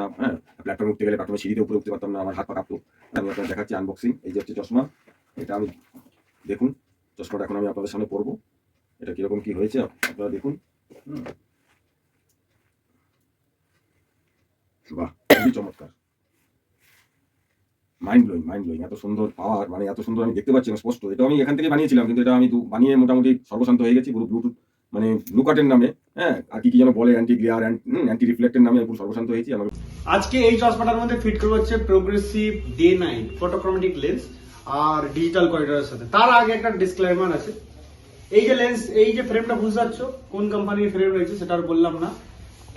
না হ্যাঁ প্ল্যাটফর্মে উঠতে গেলে প্ল্যাটফর্মে সিঁড়িতে উপরে উঠতে পারতাম না, আমার হাত পা কাঁপতো। আমি আপনাদের দেখাচ্ছি আনবক্সিং এই যে হচ্ছে চশমা, এটা আমি দেখুন, চশমাটা এখন আমি আপনাদের সামনে পরবো। এটা কীরকম কি হয়েছে, আপনারা দেখুন। বাহ, খুবই চমৎকার। মাইন্ড ব্লোয়িং মাইন্ড ব্লোয়িং এত সুন্দর পাওয়ার মানে এত সুন্দর আমি দেখতে পাচ্ছি স্পষ্ট। এটা আমি এখান থেকে বানিয়েছিলাম, কিন্তু এটা আমি বানিয়ে মোটামুটি সর্বশান্ত হয়ে গেছি, পুরো ব্লুটুথ মানে ব্লুকাটের নামে হ্যাঁ? আর কি কি যেন বলে অ্যান্টি গ্লিয়ার অ্যান্টি রিফ্লেক্টের নামে পুরো সর্বশান্ত হয়েছি আমার। আজকে এই চশমাটার মধ্যে ফিট করব হচ্ছে progressive day night photochromatic lens আর ডিজিটাল করিডোরের সাথে। তার আগে একটা ডিসক্লেমার আছে। এই যে লেন্স এই যে ফ্রেমটা বুঝতে পারছ কোন কোম্পানির ফ্রেম রয়েছে সেটা আর বললাম না।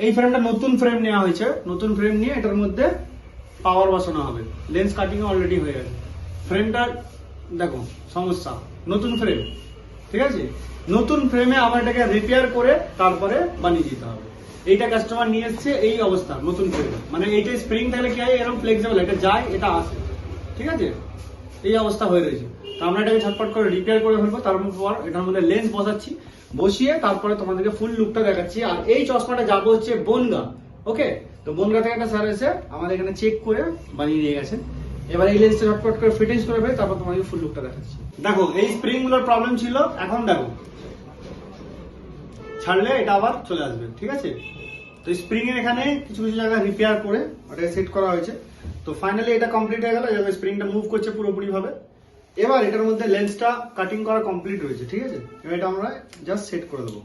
এই ফ্রেমটা নতুন ফ্রেম নেওয়া হয়েছে। নতুন ফ্রেম নিয়ে এটার মধ্যে পাওয়ার বসানো হবে। লেন্স কাটিং অলরেডি হয়ে গেছে। ফ্রেমটা দেখো, সমস্যা। নতুন ফ্রেম ঠিক আছে? নতুন ফ্রেমে আবার এটাকে রিপেয়ার করে তারপরে বানিয়ে দিতে হবে। এইটা কাস্টমার নিয়ে এসছে, এই অবস্থা, নতুন ফ্রেমে মানে এইটা স্প্রিং থাকলে কি হয়? এরকম ফ্লেক্সিবল এটা যায়, এটা আসে। ঠিক আছে? এই অবস্থা হয়ে রয়েছে। তো আমরা এটাকে ঝটপট করে রিপেয়ার করে ফেলব। তারপর এটার মধ্যে লেন্স বসাচ্ছি। বসিয়ে তারপরে তোমাদেরকে ফুল লুকটা দেখাচ্ছি। আর এই চশমাটা যাব হচ্ছে বনগা। ওকে তো বনগা থেকে একটা স্যার এসে আমাদের এখানে চেক করে বানিয়ে নিয়ে গেছেন। এবার এই লেন্সটা ঝটপট করে ফিটিংস করে তারপর তোমাকে ফুল লুকটা দেখাচ্ছি। দেখো, এই স্প্রিংগুলোর প্রবলেম ছিল, এখন দেখো। ছাড়লে এটা আবার চলে আসবে, ঠিক আছে? তো স্প্রিং এর এখানে কিছু কিছু জায়গায় রিপেয়ার করে ওটা সেট করা হয়েছে। তো ফাইনালি এটা কমপ্লিট হয়ে গেল এবার স্প্রিংটা মুভ করছে পুরোপুরি ভাবে এবার এটার মধ্যে লেন্সটা কাটিং করা কমপ্লিট হয়েছে, ঠিক আছে? এবার এটা আমরা জাস্ট সেট করে দেবো।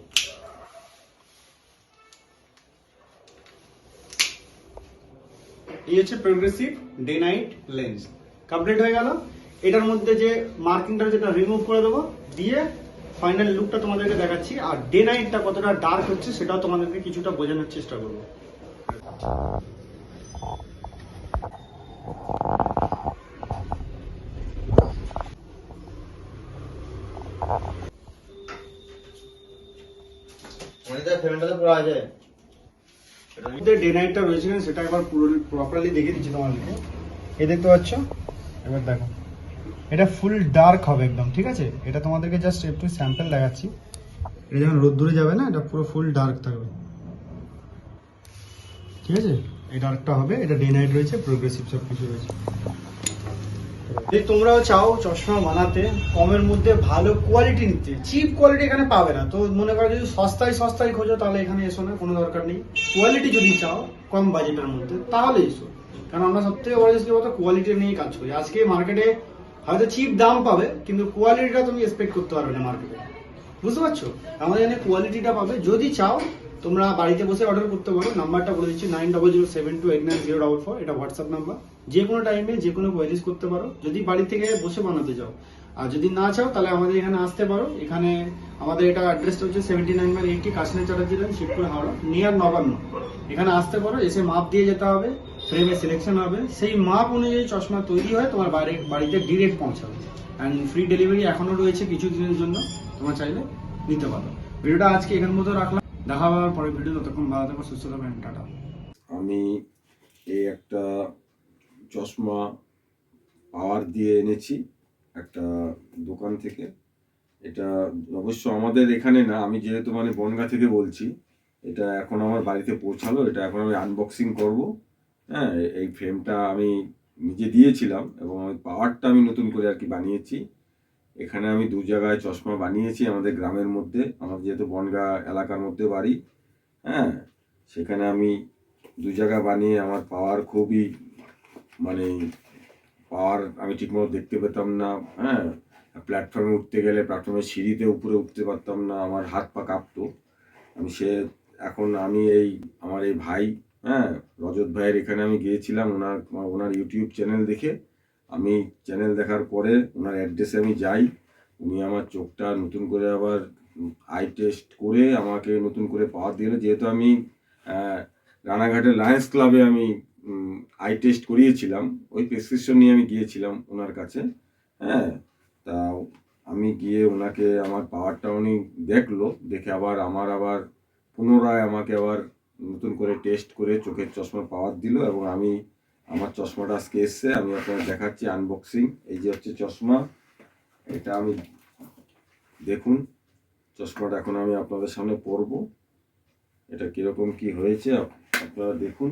এই হচ্ছে progressive day night lens complete হয়ে গেল। এটার মধ্যে যে মার্কিংটা যেটা রিমুভ করে দেবো, দিয়ে ফাইনাল লুকটা তোমাদেরকে দেখাচ্ছি। আর ডে নাইটটা কতটা ডার্ক হচ্ছে, সেটাও তোমাদেরকে কিছুটা বোঝানোর চেষ্টা করব। ডে নাইটটা সেটা একবার পুরো দেখতে পাচ্ছ? এবার দেখো। এটা ফুল ডার্ক হবে একদম, ঠিক আছে? এটা তোমাদেরকে জাস্ট একটু দেখাচ্ছি। এটা রোদ্দুরে যাবে না, এটা পুরো ফুল ডার্ক থাকবে। ঠিক আছে? এই ডার্কটা হবে, এটা ডে নাইট রয়েছে প্রোগ্রেসিভ সব কিছু রয়েছে। যদি তোমরাও চাও চশমা বানাতে, কমের মধ্যে ভালো কোয়ালিটি নিতে। চিপ কোয়ালিটি এখানে পাবে না। তো মনে করো যদি সস্তায় সস্তায় খোঁজো, তাহলে এখানে এসো না, কোনো দরকার নেই। কোয়ালিটি যদি চাও, কম বাজেটের মধ্যে, তাহলে এসো। কারণ আমরা সব থেকে বড় জিনিস বলতো? কোয়ালিটি নিয়ে কাজ করি। আজকে মার্কেটে হয়তো চিপ দাম পাবে, কিন্তু কোয়ালিটিটা তুমি এক্সপেক্ট করতে পারবে না মার্কেটে বুঝতে পারছ? আমাদের এখানে কোয়ালিটিটা পাবে। যদি চাও তোমরা বাড়িতে বসে অর্ডার করতে পারো। নাম্বারটা বলে দিচ্ছি nine double zero seven two eight nine zero double four এটা হোয়াটসঅ্যাপ নাম্বার যে কোনো টাইমে যে কোনো কোয়ারিজ করতে পারো। যদি বাড়ি থেকে বসে বানাতে চাও। আর যদি না চাও, তাহলে আমাদের এখানে আসতে পারো। এখানে আমাদের এটা অ্যাড্রেসটা হচ্ছে seventy nine by eighty Kashmir Chatterjee line Shibpur, Howrah near Nabanna. এখানে আসতে পারো, এসে মাপ দিয়ে যেতে হবে। ফ্রেমে সিলেকশন হবে। সেই মাপ অনুযায়ী চশমা তৈরি হয় তোমার বাড়ি, বাড়িতে ডিরেক্ট পৌঁছাবে। অ্যান্ড ফ্রি ডেলিভারি এখনও রয়েছে কিছু দিনের জন্য। তোমরা চাইলে নিতে পারো। ভিডিওটা আজকে এখান মতো রাখলাম। দেখা ভিডিও ততক্ষণ ভালো সুস্থ থাকবেন টাটা। আমি এই একটা চশমা পাওয়ার দিয়ে এনেছি একটা দোকান থেকে। এটা অবশ্য আমাদের এখানে না, আমি যেহেতু মানে বনগা থেকে বলছি, এটা এখন আমার বাড়িতে পৌঁছালো, এটা এখন আমি আনবক্সিং করব। হ্যাঁ এই ফ্রেমটা আমি নিজে দিয়েছিলাম এবং পাওয়ারটা আমি নতুন করে আর কি বানিয়েছি। এখানে আমি দু জায়গায় চশমা বানিয়েছি আমাদের গ্রামের মধ্যে। আমার যেহেতু বনগা এলাকার মধ্যে বাড়ি হ্যাঁ? সেখানে আমি দু জায়গা বানিয়ে আমার পাওয়ার খুবই মানে পাওয়ার আমি ঠিকমতো দেখতে পেতাম না হ্যাঁ? প্ল্যাটফর্মে উঠতে গেলে প্ল্যাটফর্মের সিঁড়িতে উপরে উঠতে পারতাম না, আমার হাত পা কাঁপতো। আমি সে, এখন আমি এই, আমার এই ভাই হ্যাঁ? রজত ভাইয়ের এখানে আমি গিয়েছিলাম, ওনার ওনার ইউটিউব চ্যানেল দেখে। আমি চ্যানেল দেখার পরে ওনার অ্যাড্রেসে আমি যাই। উনি আমার চোখটা নতুন করে আবার আই টেস্ট করে আমাকে নতুন করে পাওয়ার দিল। যেহেতু আমি রানাঘাটের লায়ন্স ক্লাবে আমি আই টেস্ট করিয়েছিলাম, ওই প্রেসক্রিপশন নিয়ে আমি গিয়েছিলাম ওনার কাছে। হ্যাঁ তা আমি গিয়ে ওনাকে আমার পাওয়ারটা উনি দেখল, দেখে আবার আমার আবার পুনরায় আমাকে আবার নতুন করে টেস্ট করে চোখের চশমা পাওয়ার দিল এবং আমি আমার চশমাটা আজকে এসছে, আমি আপনার দেখাচ্ছি আনবক্সিং এই যে হচ্ছে চশমা, এটা আমি দেখুন, চশমাটা এখন আমি আপনাদের সামনে পরব। এটা কীরকম কি হয়েছে, আপনারা দেখুন।